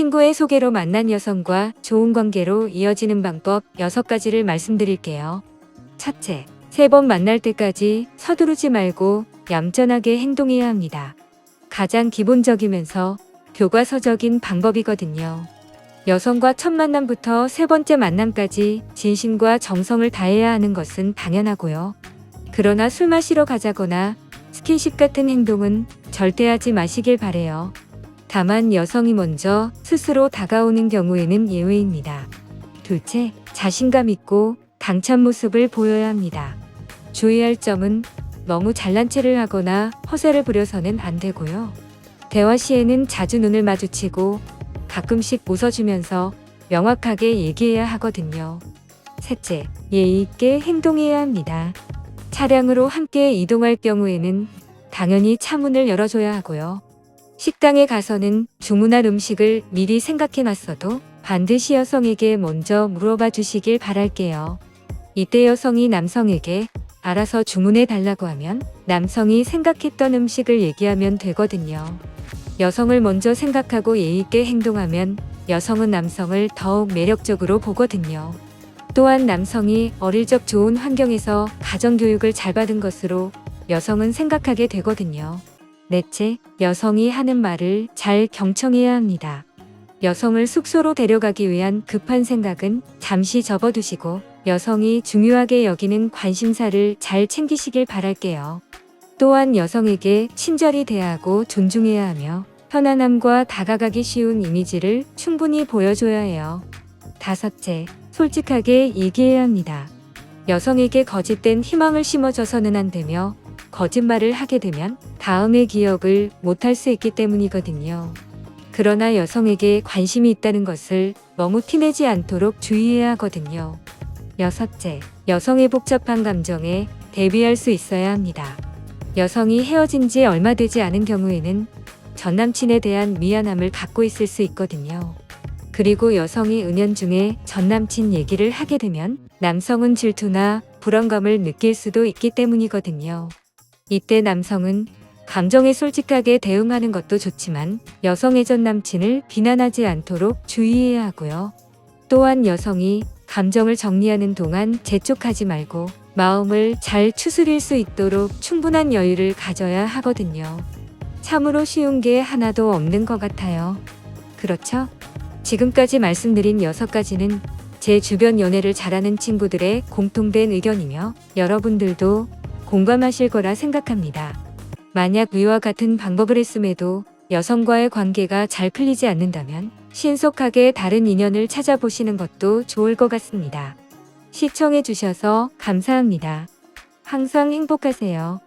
친구의 소개로 만난 여성과 좋은 관계로 이어지는 방법 6가지를 말씀드릴게요. 첫째, 세 번 만날 때까지 서두르지 말고 얌전하게 행동해야 합니다. 가장 기본적이면서 교과서적인 방법이거든요. 여성과 첫 만남부터 세 번째 만남까지 진심과 정성을 다해야 하는 것은 당연하고요. 그러나 술 마시러 가자거나 스킨십 같은 행동은 절대 하지 마시길 바래요. 다만 여성이 먼저 스스로 다가오는 경우에는 예외입니다. 둘째, 자신감 있고 당찬 모습을 보여야 합니다. 주의할 점은 너무 잘난 체를 하거나 허세를 부려서는 안 되고요. 대화 시에는 자주 눈을 마주치고 가끔씩 웃어주면서 명확하게 얘기해야 하거든요. 셋째, 예의 있게 행동해야 합니다. 차량으로 함께 이동할 경우에는 당연히 차문을 열어줘야 하고요. 식당에 가서는 주문할 음식을 미리 생각해 놨어도 반드시 여성에게 먼저 물어봐 주시길 바랄게요. 이때 여성이 남성에게 알아서 주문해 달라고 하면 남성이 생각했던 음식을 얘기하면 되거든요. 여성을 먼저 생각하고 예의 있게 행동하면 여성은 남성을 더욱 매력적으로 보거든요. 또한 남성이 어릴 적 좋은 환경에서 가정교육을 잘 받은 것으로 여성은 생각하게 되거든요. 넷째, 여성이 하는 말을 잘 경청해야 합니다. 여성을 숙소로 데려가기 위한 급한 생각은 잠시 접어두시고 여성이 중요하게 여기는 관심사를 잘 챙기시길 바랄게요. 또한 여성에게 친절히 대하고 존중해야 하며 편안함과 다가가기 쉬운 이미지를 충분히 보여줘야 해요. 다섯째, 솔직하게 얘기해야 합니다. 여성에게 거짓된 희망을 심어줘서는 안 되며 거짓말을 하게 되면 다음의 기억을 못할 수 있기 때문이거든요. 그러나 여성에게 관심이 있다는 것을 너무 티내지 않도록 주의해야 하거든요. 여섯째, 여성의 복잡한 감정에 대비할 수 있어야 합니다. 여성이 헤어진 지 얼마 되지 않은 경우에는 전 남친에 대한 미안함을 갖고 있을 수 있거든요. 그리고 여성이 은연중에 전 남친 얘기를 하게 되면 남성은 질투나 불안감을 느낄 수도 있기 때문이거든요. 이때 남성은 감정에 솔직하게 대응하는 것도 좋지만 여성의 전 남친을 비난하지 않도록 주의해야 하고요. 또한 여성이 감정을 정리하는 동안 재촉하지 말고 마음을 잘 추스릴 수 있도록 충분한 여유를 가져야 하거든요. 참으로 쉬운 게 하나도 없는 것 같아요. 그렇죠? 지금까지 말씀드린 여섯 가지는 제 주변 연애를 잘하는 친구들의 공통된 의견이며 여러분들도 공감하실 거라 생각합니다. 만약 위와 같은 방법을 했음에도 여성과의 관계가 잘 풀리지 않는다면 신속하게 다른 인연을 찾아보시는 것도 좋을 것 같습니다. 시청해 주셔서 감사합니다. 항상 행복하세요.